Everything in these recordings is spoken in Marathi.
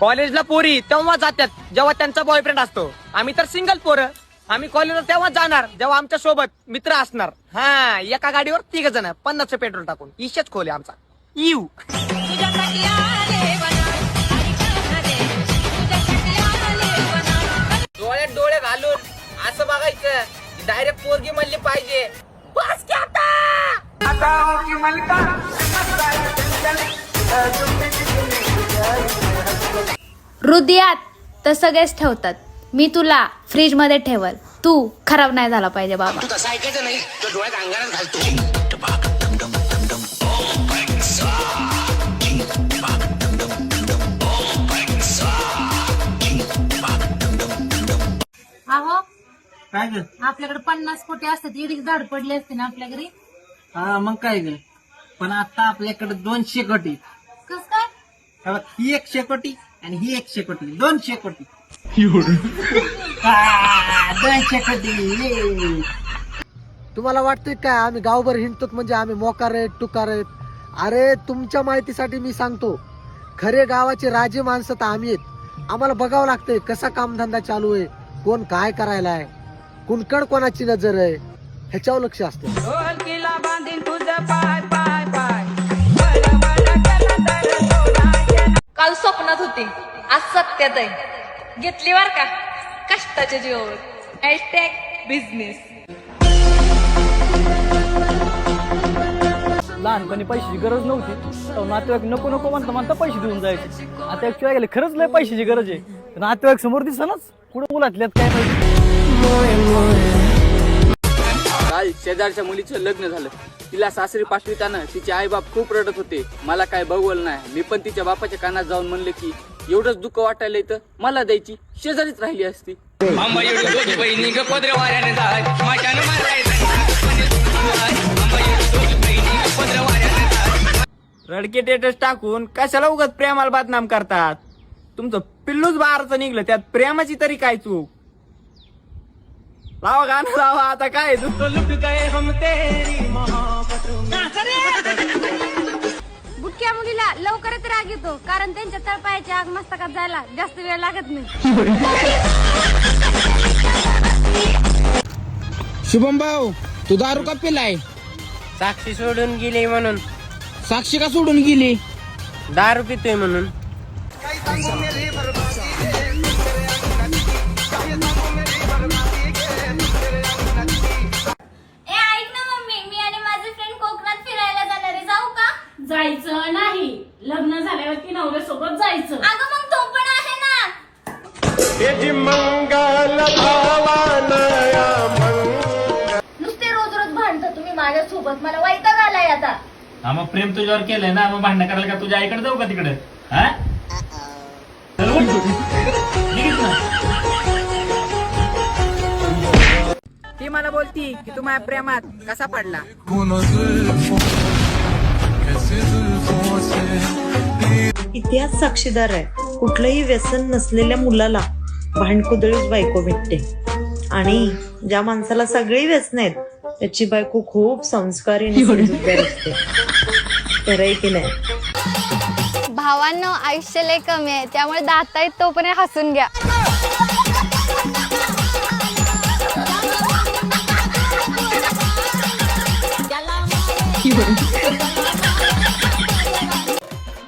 कॉलेजला पोरी तेव्हा जातात जेव्हा त्यांचा बॉयफ्रेंड असतो. आम्ही तर सिंगल पोरं. आम्ही कॉलेजला तेव्हा जाणार जेव्हा आमच्यासोबत मित्र असणार. हा एका गाडीवर तिघ जण पन्नासचं पेट्रोल टाकून. इशेच खोले आमचा. वना डोळ्यात डोळे घालून असं बघायचं डायरेक्ट पोरगी म्हणली पाहिजे. बस की आता! हृदयात तर सगळेच ठेवतात. मी तुला फ्रीजमध्ये ठेवल. तू खराब नाही झाला पाहिजे बाबा. तू तसं ऐकायचं नाही. तो डोळ्यात अंगारात घालतो. अहो काय ग? आपल्याकडे पन्नास कोटी असतात. एवढी झाड पडली असते ना आपल्या घरी. हा मग काय ग? पण आता आपल्याकडे दोनशे कोटी. बघ, ही एकशे कोटी आणि ही एकशे कोटी दोनशे कोटी हा, दोनशे कोटी ये. तुम्हाला वाटतंय काय? आम्ही गावभर हिंडतो म्हणजे आम्ही मोकार आहेत टुकार आहेत अरे तुमच्या माहितीसाठी मी सांगतो. खरे गावाचे राजे माणसं तर आम्ही आहेत. आम्हाला बघावं लागतंय कसा कामधंदा चालू आहे. कोण काय करायला आहे कुणकड कोणाची नजर आहे? ह्याच्यावर लक्ष असतं. सत्यात आहे घेतली बर का? कष्टाच्या जीवावर. हॅशटॅग बिझनेस लहानपणी पैशाची गरज नव्हती. नातेवाईक नको नको म्हणता म्हणता पैसे देऊन जायचे. आता ऍक्च्युअली गेले खरंच लय पैशाची गरज आहे. नातेवाईक समोर दिसनाच. कुठं मुलातल्यात काय काल शेजारच्या मुलीचं लग्न झालं. तिला सासरी पाठविताना तिचे आई बाप खूप रडत होते. मला काय बघवलं नाही. मी पण तिच्या बापाच्या कानात जाऊन म्हणले की एवढंच दुःख वाटायला तर मला द्यायची. शेजारीच राहिली असती. रडके टेटस टाकून कशाला उगत प्रेमाला बदनाम करतात? तुमचं पिल्लूच बाराचं निघलं त्यात प्रेमाची तरी काय चूक? लावा गाणं लावा आता काय तू? लुट गए हम तेरी बुटक्या मुलीला लवकरच राग येतो कारण त्यांच्या तळपायाची आग मस्तकात जायला जास्त वेळ लागत नाही. शुभम भाऊ तू दारू का पिलाय? साक्षी सोडून गेली म्हणून. साक्षी का सोडून गेली? दारू पितोय म्हणून. प्रेम तुझ्यावर केलंय ना मग भांडण करायला का तुझ्या आईकडे जाऊ का तिकडे? हा? चल उठ. ती मला बोलती की तू माझ्या प्रेमात कसा पडला? इतिहास साक्षीदार आहे. कुठलंही व्यसन नसलेल्या मुलाला भांडकुदळीच बायको भेटते. आणि ज्या माणसाला सगळी व्यसन आहेत त्याची बायको खूप संस्कारी आणि समजूतदार असते खरं आहे की नाही? भावांनो आयुष्य लय कमी आहे. त्यामुळे दाता येत तोपर्यंत हसून घ्या.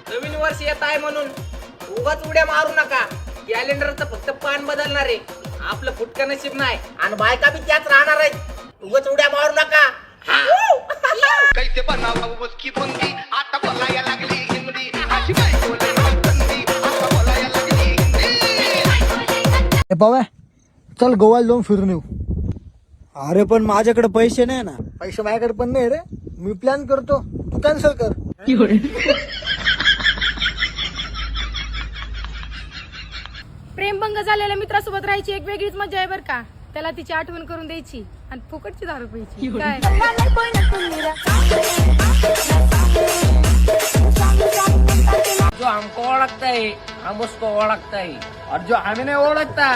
नवीन वर्ष येत आहे म्हणून उगाच उड्या मारू नका. कॅलेंडरचं फक्त पान बदलणार आहे. आपलं फुटकं नशीब नाही. आणि बायका बी त्याच राहणार आहेत. उगाच उड्या मारू नका. कैसे बनावा की बुंदी. आता बोलायला लागली हिंदी. अशी बायको लय हलकंदी, आता बोलायला लागली हिंदी. बाबा चल गोव्याला जाऊन फिरून येऊ. अरे पण माझ्याकडे पैसे नाही ना. पैसे माझ्याकडे पण नाही रे. मी प्लॅन करतो. तू कॅन्सल कर. प्रेमभंग झालेल्या मित्रासोबत राहायची एक वेगळीच मजा आहे बर का? त्याला तिची आठवण करून द्यायची. आणि फुकटची दारू प्यायची. काय? जो हमको ओळखता है उसको ओळखता और जो हमें नाही ओळखता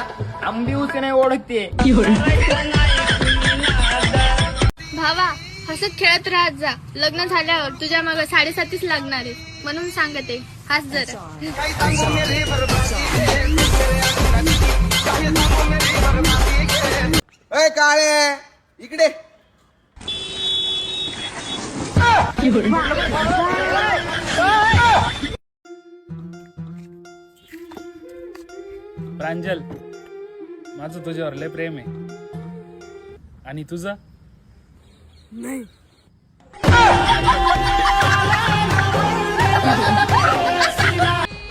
आंबी भी उसे नहीं ओळखते भावा हसत खेळत राहत जा. लग्न झाल्यावर तुझ्या मग साडेसातीच लागणार आहे म्हणून सांगते हाच जरा. काळे. इकडे. प्रांजल माझं तुझ्यावर लय प्रेम आहे. आणि तुझं?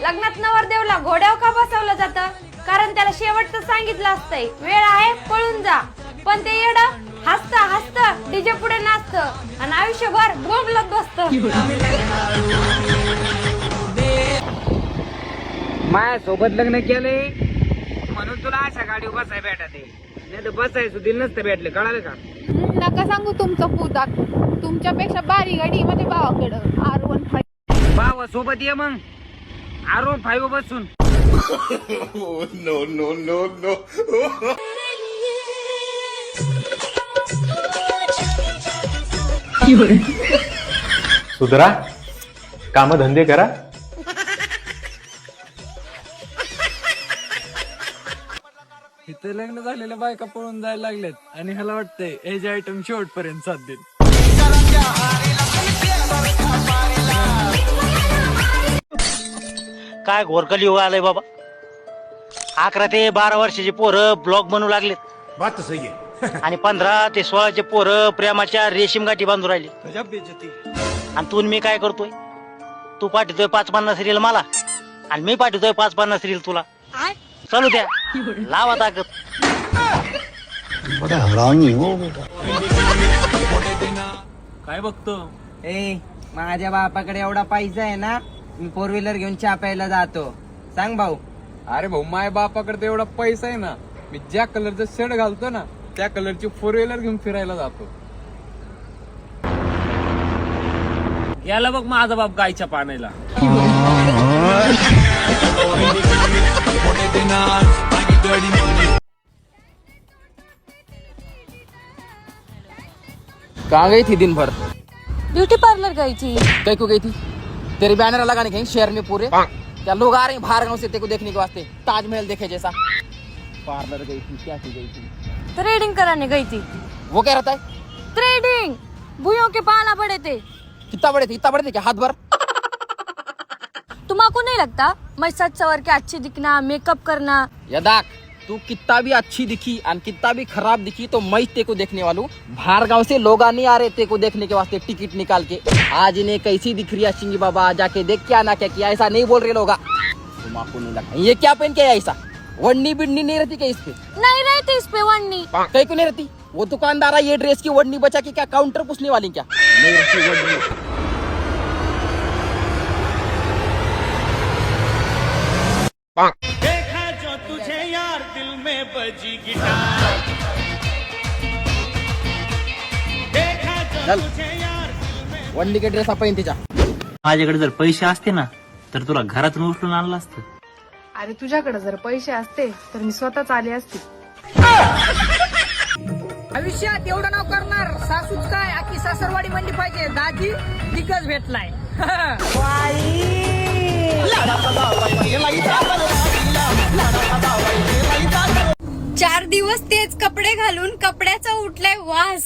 लग्नात नवरदेवला घोड्यावर का बसवलं जातं? कारण त्याला शेवटचं सांगितलं असतंय. वेळ आहे पळून जा. पण ते येड हसत हसत डीजे पुढे नाचत. आणि आयुष्यभर बोंबलत बसत. माझ्या सोबत लग्न केलंय. म्हणून तुला अशा गाडीवर बसाय भेटत नाही तर बसायचं दिल नसतं भेटलं. कळालं का? नका सांगू तुमचं पुताक तुमच्यापेक्षा बारी गाडी म्हणजे भावाकडं. आर वन फाईव्ह भावा सोबत ये मग. आरो फाईव्ह बसून नो नो नो नो सुधरा काम धंदे करा. इथे लग्न झालेल्या बायका पळून जायला लागल्यात आणि ह्याला वाटतंय एज आयटम शेवटपर्यंत साथ देईल. काय घोरकल युग आलंय बाबा. अकरा ते बारा वर्षाची पोरं ब्लॉग बनवू लागलेत. बात सही आहे. आणि पंधरा ते सोळाचे पोरं प्रेमाच्या रेशीम गाठी बांधून राहिले. आणि तू आणि मी काय करतोय? तू पाठवतोय पाच पन्नास रील मला आणि मी पाठवतोय पाच पन्नास रील तुला. चालू द्या. लावा ताकद. काय बघतो? ए माझ्या बापाकडे एवढा पैसा आहे ना मी फोर व्हीलर घेऊन चहा प्यायला जातो. सांग भाऊ. अरे भाऊ माझ्या बापाकडे एवढा पैसा आहे ना. मी ज्या कलरचा शर्ट घालतो ना त्या कलरची फोर व्हीलर घेऊन फिरायला जातो. याला बघ माझा बाप गायच्या पाण्याला. कहाँ गई थी दिन भर ब्युटी पार्लर गई थी कहीं को गई थी तेरे बैनर लगाने कहीं शहर में पूरे। क्या लोग आ रहे हैं बाहर गाँव से तेरे को देखने के वास्ते? ताजमहल देखे जैसा। पार्लर गई थी क्या की गई थी? थ्रेडिंग कराने गई थी। वो क्या रहता है थ्रेडिंग भूयों के पाला पड़े थे। कितना बड़े थे कितना बड़े थे क्या? हाथ भर? तुमको नहीं लगता? मैं सच सवर के अच्छी दिखना मेकअप करना। यदाक तू कितना भी अच्छी दिखी और कितना भी खराब दिखी तो मैं तेरे को देखने वालू। बाहर गाँव से लोग नहीं आ रहे तेरे को देखने के वास्ते टिकट निकाल के। आज इन्हें कैसी दिख रही है सिंगी बाबा? जाके देख क्या ना क्या किया ऐसा नहीं बोल रहे लोग। नहीं ये क्या पहन के आया ऐसा? वड़नी बिड़नी नहीं रहती क्या इस पे? नहीं रहती इस पे वन्नी। कहीं को नहीं रहती? वो दुकानदार है ये ड्रेस की वड़नी बचा के क्या काउंटर पूछने वाली क्या? नहीं रहती वड़नी चल। के ड्रेस आपण तिच्या. माझ्याकडे जर पैसे असते ना तर तुला घरातून उचलून आणलं असतं. अरे तुझ्याकडे जर पैसे असते तर मी स्वतःच आले असते. आयुष्यात एवढं नाव करणार सासूच काय? आखी सासरवाडी म्हणली पाहिजे. दाजी दिग्गज भेटलाय. चार दिवस तेच कपडे घालून कपड्याचा उठलाय वास.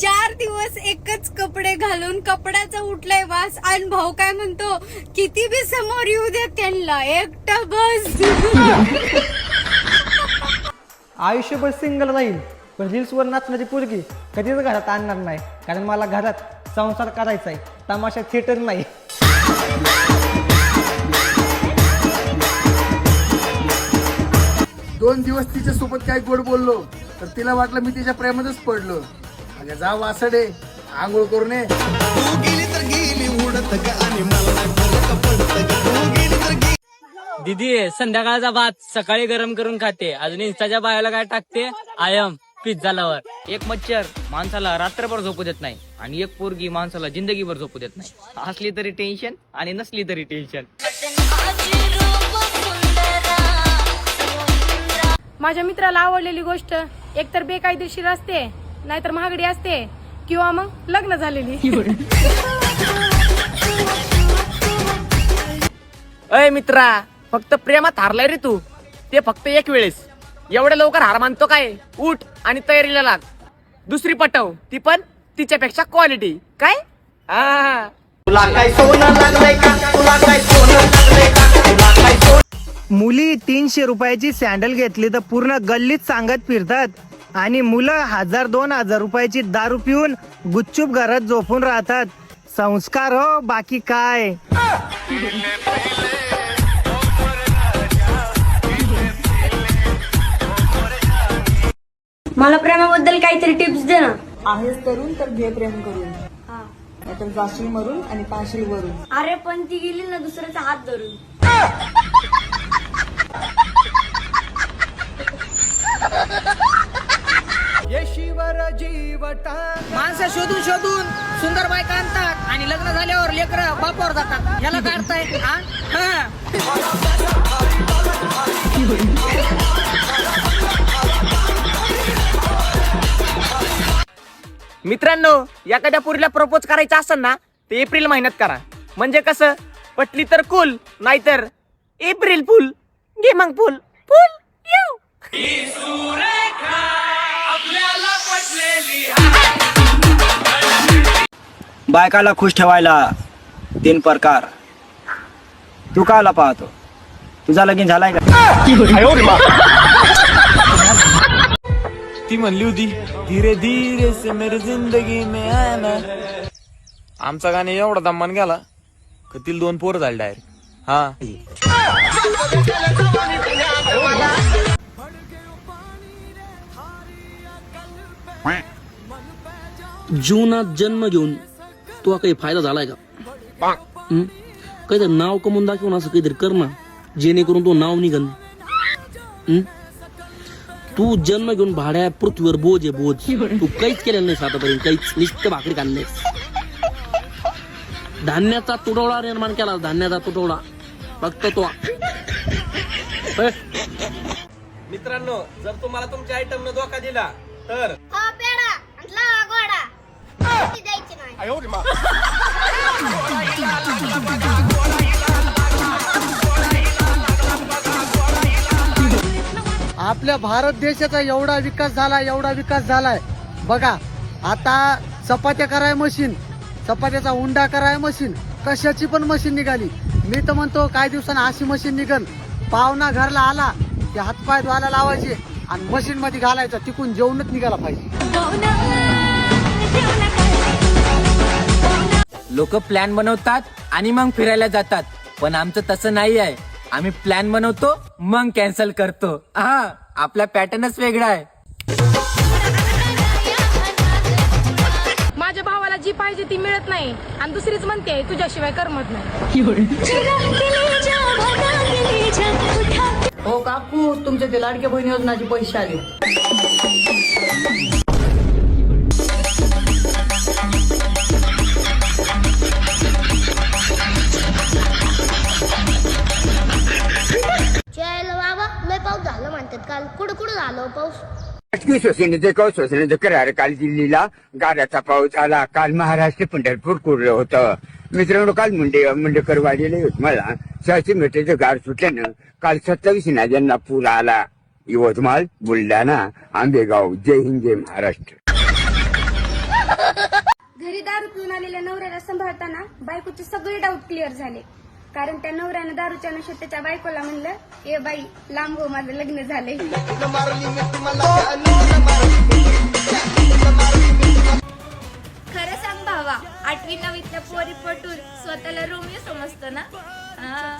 चार दिवस एकच कपडे घालून कपड्याचा उठलाय वास. आणि भाऊ काय म्हणतो किती बी समोर येऊ दे त्यांना एकटा बस. आयुष्यभर सिंगल राहील पण रील्सवर नाचण्याची पोरगी कधीच घरात आणणार नाही. कारण मला घरात संसार करायचा आहे तमाशा थिएटर नाही. दोन दिवस तिच्या सोबत काय गोड बोललो तर तिला वाटलं मी तिच्या प्रेमातच पडलो. अगं जा वासडे आंघोळ करून ये. दीदी संध्याकाळचा भात सकाळी गरम करून खाते. अजून इंस्टाच्या बायाला काय टाकते? आयम पिझ्झा लवर एक मच्छर माणसाला रात्रभर झोपू देत नाही आणि एक पोरगी माणसाला जिंदगीभर झोपू देत नाही. असली तरी टेन्शन आणि नसली तरी टेन्शन माझ्या मित्राला आवडलेली गोष्ट एकतर बेकायदेशीर असते नाहीतर महागडी असते किंवा मग लग्न झालेली. अय मित्रा फक्त प्रेमात हारलाय रे तू. ते फक्त एक वेळेस. एवढ्या लवकर हार मानतो काय? उठ आणि तयारीला लाग. दुसरी पटव ती पण तिच्यापेक्षा क्वालिटी काय? हा. मुली तीनशे रुपयाची सँडल घेतली तर पूर्ण गल्लीत सांगत फिरतात. आणि मुलं हजार दोन हजार रुपयाची दारू पिऊन गुच्चूप घरात झोपून राहतात. संस्कार हो बाकी काय? मला प्रेमाबद्दल काहीतरी टिप्स दे ना. आहेस तरुण तर घे प्रेम करून. नाहीतर जाशील मरून आणि पाशील वरून. अरे पण ती गेली ना दुसऱ्याचा हात धरून. माणसं शोधून शोधून सुंदर बायका आणतात आणि लग्न झाल्यावर लेकर बापावर जातात. याला काय अर्थ आहे? हा? हा. मित्रांनो एखाद्या पुरीला प्रपोज करायचं असेल ना ते एप्रिल महिन्यात करा. म्हणजे कसं? पटली तर कुल नाहीतर एप्रिल फुल घे मग फुल. फुल येऊ. बायकाला खुश ठेवायला तीन प्रकार. तू काला पाहतो? तुझा लगीन झालाय का? ती म्हणली होती धीरे धीरे से मेरी जिंदगी में आना. आमचा गाणे एवढा दम्मान गेला कतील दोन पोर झाले डायरेक्ट हा. जीवनात जन्म घेऊन तुला काही फायदा झालाय का? हं? काहीतरी नाव कमवून दाखवून असं काहीतरी कर ना जेणेकरून तो नाव निघन हं? तू जन्म घेऊन भाड्या पृथ्वीवर बोज आहे बोज. तू काहीच केलेलं नाही आतापर्यंत काहीच निश्चित भाकरी काढलेस धान्याचा तुटवडा निर्माण केला धान्याचा तुटवडा. फक्त तो. हे, मित्रांनो जर तुम्हाला तुमच्या आयटम न धोका दिला तर? आपल्या भारत देशाचा एवढा विकास झाला एवढा विकास झालाय. बघा आता चपात्या कराय मशीन चपात्याचा उंडा कराय मशीन कशाची पण मशीन निघाली. मी तर म्हणतो काही दिवसांना अशी मशीन निघल पाहुणा घरला आला की हातपाय धुवायला लावायचे आणि मशीन मध्ये घालायचा तिकून जेवणच निघाला पाहिजे. लोक प्लॅन बनवतात आणि मग फिरायला जातात. पण आमचं तसं नाही आहे. आम्ही प्लॅन बनवतो मग कॅन्सल करतो. हा आपला पॅटर्नच वेगळा आहे. जी पाहिजे ती मिळत नाही. आणि दुसरीच म्हणते तुझ्याशिवाय करमत नाही. हो काकू तुमच्या ते लाडक्या बहीण योजनाचे पैसे आले. बाबा लय पाऊस झालं म्हणतात काल. कुठं कुठं झालं पाऊस? राजकीय श्वसनेचे कौ श्वसनेचं करार काल दिल्लीला गाऱ्याचा पाऊस आला काल महाराष्ट्र पंढरपूर कोरलं होतं मित्रांनो काल मुंडे मुंडेकर वाढलेले यवतमाळला सहाशे मीटरचे गार सुटल्यानं काल सत्तावीस नद्यांना पूर आला यवतमाळ बुलढाणा आंबेगाव जय हिंद जय महाराष्ट्र घरी दारू पिऊन आलेल्या नवऱ्याला सांभाळताना बायकोचे सगळे डाऊट क्लिअर झाले. कारण त्या नवऱ्यानं दारूच्या नशेत त्याच्या बायकोला म्हणलं ए बाई लांब हो माझं लग्न झालंय खरं सांग भावा आठवी नववीतल्या पोरी पटून स्वतःला रोमियो समजतो ना हा.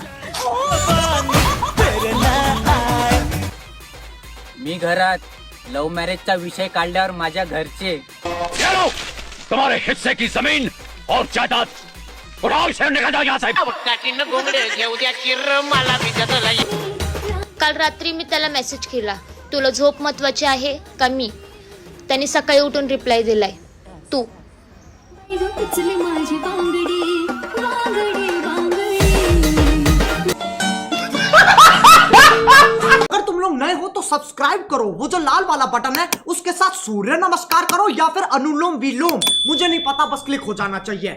मी घरात लव्ह मॅरेजचा विषय काढल्यावर माझ्या घरचे तुम्हारे हिस्से की जमीन और जायदाद से काल रात्री मी त्याला मेसेज केला तुला झोप महत्वाची आहे का मी? त्याने सकाळी उठून रिप्लाय दिलाय तू. अगर तुम लोग नए हो तो सब्सक्राइब करो वो जो लाल वाला बटन है उसके साथ सूर्य नमस्कार करो या फिर अनुलोम विलोम। मुझे नहीं पता बस क्लिक हो जाना चाहिए।